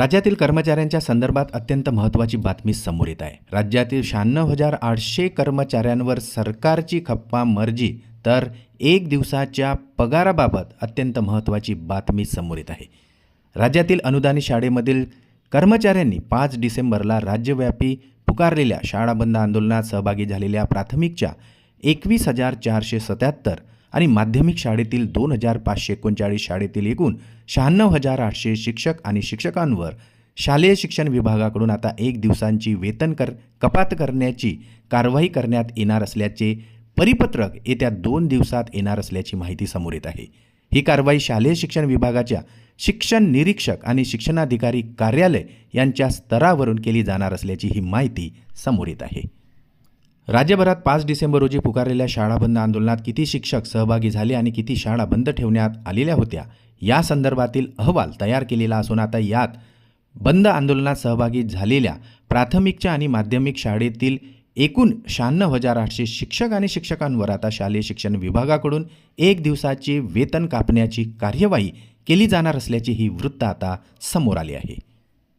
राज्यातील कर्मचाऱ्यांच्या संदर्भात अत्यंत महत्त्वाची बातमी समोर येत आहे. राज्यातील शहाण्णव हजार आठशे कर्मचाऱ्यांवर सरकारची खप्पा मर्जी तर एक दिवसाच्या पगाराबाबत अत्यंत महत्त्वाची बातमी समोर येत आहे. राज्यातील अनुदानित शाळेमधील कर्मचाऱ्यांनी पाच डिसेंबरला राज्यव्यापी पुकारलेल्या शाळा बंद आंदोलनात सहभागी झालेल्या प्राथमिकच्या एकवीस हजार चारशे सत्याहत्तर आणि माध्यमिक शाळेतील दोन हजार पाचशे एकोणचाळीस शाळेतील एकूण शहाण्णव हजार आठशे शिक्षक आणि शिक्षकांवर शालेय शिक्षण विभागाकडून आता एक दिवसांची वेतन कर कपात करण्याची कारवाई करण्यात येणार असल्याचे परिपत्रक येत्या दोन दिवसात येणार असल्याची माहिती समोर येत आहे. ही कारवाई शालेय शिक्षण विभागाच्या शिक्षण निरीक्षक आणि शिक्षणाधिकारी कार्यालय यांच्या स्तरावरून केली जाणार असल्याची ही माहिती समोर येत आहे. राज्यभरात पाच डिसेंबर रोजी पुकारलेल्या शाळा बंद आंदोलनात किती शिक्षक सहभागी झाले आणि किती शाळा बंद ठेवण्यात आलेल्या होत्या या संदर्भातील अहवाल तयार केलेला असून आता यात बंद आंदोलनात सहभागी झालेल्या प्राथमिकच्या आणि माध्यमिक शाळेतील एकूण शहाण्णव हजार आठशे शिक्षक आणि शिक्षकांवर आता शालेय शिक्षण विभागाकडून एक दिवसाची वेतन कापण्याची कार्यवाही केली जाणार असल्याची ही वृत्त आता समोर आली आहे.